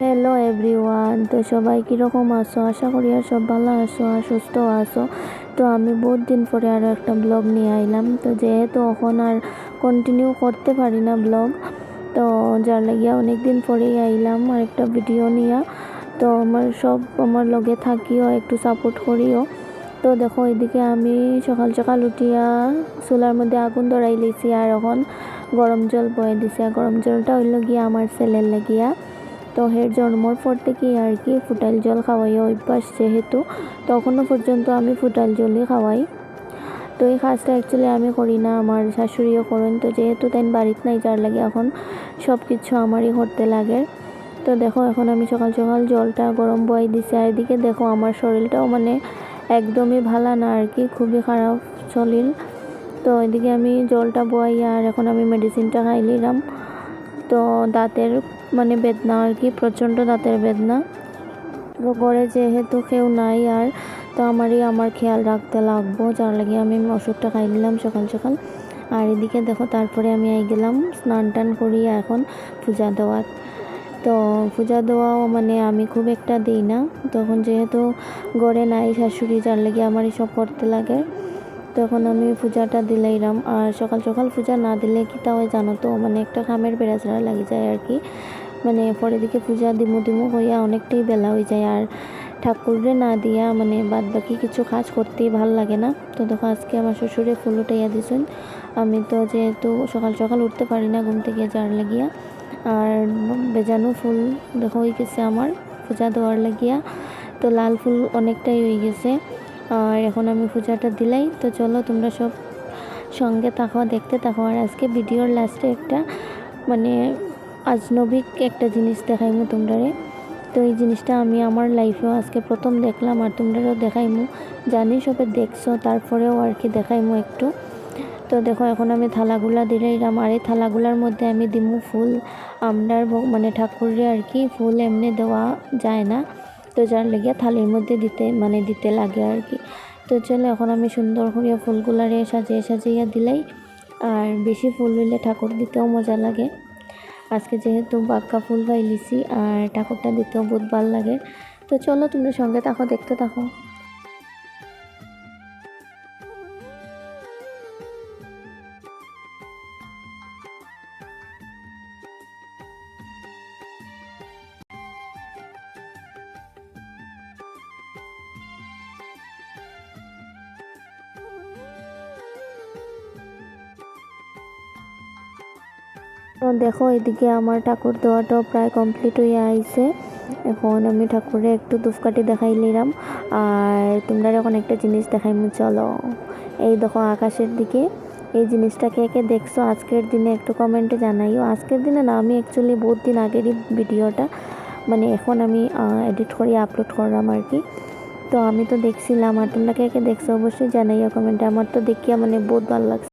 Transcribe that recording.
Hello everyone তো সবাই কীরকম আছো? আশা করি আর সব ভালো আছো আর সুস্থ আছো। তো আমি বহুত দিন পরে আরও একটা ব্লগ নিয়ে আইলাম। তো যেহেতু এখন আর কন্টিনিউ করতে পারি না ব্লগ তো যার লাগিয়া অনেক দিন পরেই আইলাম আর একটা ভিডিও নিয়ে। তো আমার সব আমার লগে থাকিও, একটু সাপোর্ট করিও। তো দেখো এদিকে আমি সকাল সকাল উঠিয়া চুলার মধ্যে আগুন ধরাই লিছি আর এখন গরম জল বয়ে দিছি। আর গরম জলটা হইল গিয়া আমার ছেলের লাগিয়া। তো হের জন্মর পর থেকেই আর কি ফুটাইল জল খাওয়াই অভ্যাস যেহেতু, তখনও পর্যন্ত আমি ফুটাইল জলই খাওয়াই। তো এই কাজটা অ্যাকচুয়ালি আমি করি না, আমার শাশুড়িও করেন। তো যেহেতু তাই বাড়িতে নাই, যার লাগে এখন সব কিছু আমারই করতে লাগে। তো দেখো, এখন আমি সকাল সকাল জলটা গরম বয়াই দিছি। আর এদিকে দেখো, আমার শরীরটাও মানে একদমই ভালো না, আর কি খুবই খারাপ শরীর। তো এদিকে আমি জলটা বয়াই আর এখন আমি মেডিসিনটা খাইলিলাম তো দাঁতের মানে বেদনা আর কি, প্রচণ্ড দাঁতের বেদনা। তো ঘরে যেহেতু কেউ নাই আর, তো আমারই আমার খেয়াল রাখতে লাগবো। যার লাগে আমি ওষুধটা খাই নিলাম সকাল সকাল। আর এদিকে দেখো, তারপরে আমি আই গেলাম স্নান টান করিয়া এখন পূজা দেওয়ার। তো পূজা দেওয়াও মানে আমি খুব একটা দিই না। তখন যেহেতু গড়ে নাই শাশুড়ি, যার লাগে আমারই সব করতে লাগে। তখন আমি পূজাটা দিলাইরাম। আর সকাল সকাল পূজা না দিলে কি তাও জানো তো মানে একটা খামের বেড়াচড়া লাগে যায় আর কি। মানে পরে দিকে পূজা দিমু দিমু হইয়া অনেকটাই বেলা হয়ে যায়। আর ঠাকুরে না দিয়া মানে বাদ বাকি কিছু কাজ করতেই ভালো লাগে না। তো দেখো, আজকে আমার শ্বশুরে ফুল উঠাইয়া দিছেন। আমি তো যেহেতু সকাল সকাল উঠতে পারি না ঘুম থেকে যার লাগিয়া। আর বেজানো ফুল দেখো হয়ে গেছে আমার, পূজা দেওয়ার লাগিয়া। তো লাল ফুল অনেকটাই হয়ে গেছে। আর এখন আমি পূজাটা দিলাই। তো চলো, তোমরা সব সঙ্গে থাকো, দেখতে থাকো। আর আজকে ভিডিওর লাস্টে একটা মানে আজনবিক একটা জিনিস দেখাইমু তোমরারে। তো এই জিনিসটা আমি আমার লাইফেও আজকে প্রথম দেখলাম আর তোমরাও দেখাইমু। জানি সবে দেখছ, তারপরেও আর কি দেখাইমু একটু। তো দেখো, এখন আমি থালাগুলা দিলাইলাম আর এই থালাগুলার মধ্যে আমি দিমু ফুল। আমরার মানে ঠাকুরের আর কি ফুল এমনি দেওয়া যায় না। তো যার লেগে থালির মধ্যে দিতে মানে দিতে লাগে আর কি। তো চলে, এখন আমি সুন্দর করে ফুলগুলারে সাজিয়ে সাজিয়ে দিলাই। আর বেশি ফুল হইলে ঠাকুর দিতেও মজা লাগে। আজকে যেহেতু বাক্কা ফুল বা ইলিশি আর ঠাকুরটা দিতেও বহুত ভালো লাগে। তো চলো তোমরা সঙ্গে থাকো, দেখতে থাকো। দেখো, এদিকে আমার ঠাকুর দেওয়াটাও প্রায় কমপ্লিট হয়ে আইছে। এখন আমি ঠাকুরে একটু ধূপকাঠি দেখাই নিলাম। আর তোমরা এখন একটা জিনিস দেখাইমু চলো। এই দেখো, আকাশের দিকে। এই জিনিসটা কে কে দেখছ, আজকের দিনে একটু কমেন্টে জানাইও। আজকের দিনে না, আমি অ্যাকচুয়ালি বহুত দিন আগেরই ভিডিওটা মানে এখন আমি এডিট করে আপলোড করলাম আর কি। তো আমি তো দেখছিলাম, আর তোমরা কে কে দেখছ অবশ্যই জানাইও কমেন্টে আমার তো দেখিয়া মানে বহুত ভালো লাগছে।